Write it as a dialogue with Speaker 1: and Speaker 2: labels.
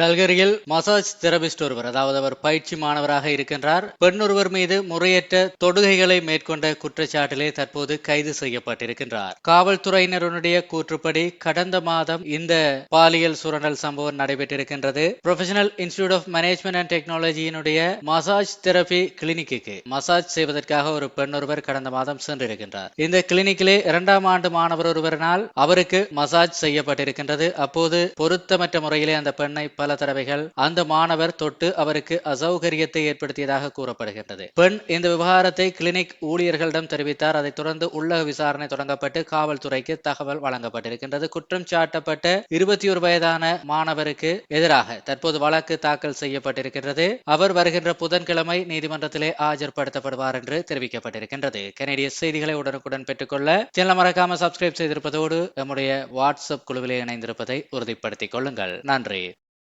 Speaker 1: கல்கரியில் massage therapist ஒருவர் அதாவது அவர் பயிற்சி மாணவராக இருக்கின்றார். பெண் ஒருவர் மீது முறையற்ற தொடுகைகளை மேற்கொண்ட குற்றச்சாட்டிலே தற்போது கைது செய்யப்பட்டிருக்கின்றார். காவல்துறையினருடைய கூற்றுப்படி கடந்த மாதம் இந்த பாலியல் சுரண்டல் சம்பவம் நடைபெற்றிருக்கின்றது. Professional institute of management and டெக்னாலஜியினுடைய massage therapy கிளினிக்கு மசாஜ் செய்வதற்காக ஒரு பெண் ஒருவர் கடந்த மாதம் சென்றிருக்கின்றார். இந்த கிளினிக்கிலே இரண்டாம் ஆண்டு மாணவர் ஒருவரினால் அவருக்கு மசாஜ் செய்யப்பட்டிருக்கின்றது. அப்போது பொருத்தமற்ற முறையிலே அந்த பெண்ணை பல தடவைகள் அந்த மாணவர் தொட்டு அவருக்கு அசௌகரியத்தை ஏற்படுத்தியதாக கூறப்படுகின்றது. பெண் இந்த விவகாரத்தை கிளினிக் ஊழியர்களிடம் தெரிவித்தார். அதைத் தொடர்ந்து உள்ளக விசாரணை தொடங்கப்பட்டு காவல்துறைக்கு தகவல் வழங்கப்பட்டிருக்கின்றது. குற்றம் சாட்டப்பட்ட இருபத்தி ஒரு வயதான மாணவருக்கு எதிராக தற்போது வழக்கு தாக்கல் செய்யப்பட்டிருக்கின்றது. அவர் வருகின்ற புதன்கிழமை நீதிமன்றத்திலே ஆஜர்படுத்தப்படுவார் என்று தெரிவிக்கப்பட்டிருக்கின்றது. கனேடிய செய்திகளை உடனுக்குடன் பெற்றுக்கொள்ள சேனல் மறக்காம சப்ஸ்கிரைப் செய்திருப்பதோடு நம்முடைய வாட்ஸ்அப் குழுவிலே இணைந்திருப்பதை உறுதிப்படுத்திக் கொள்ளுங்கள். நன்றி.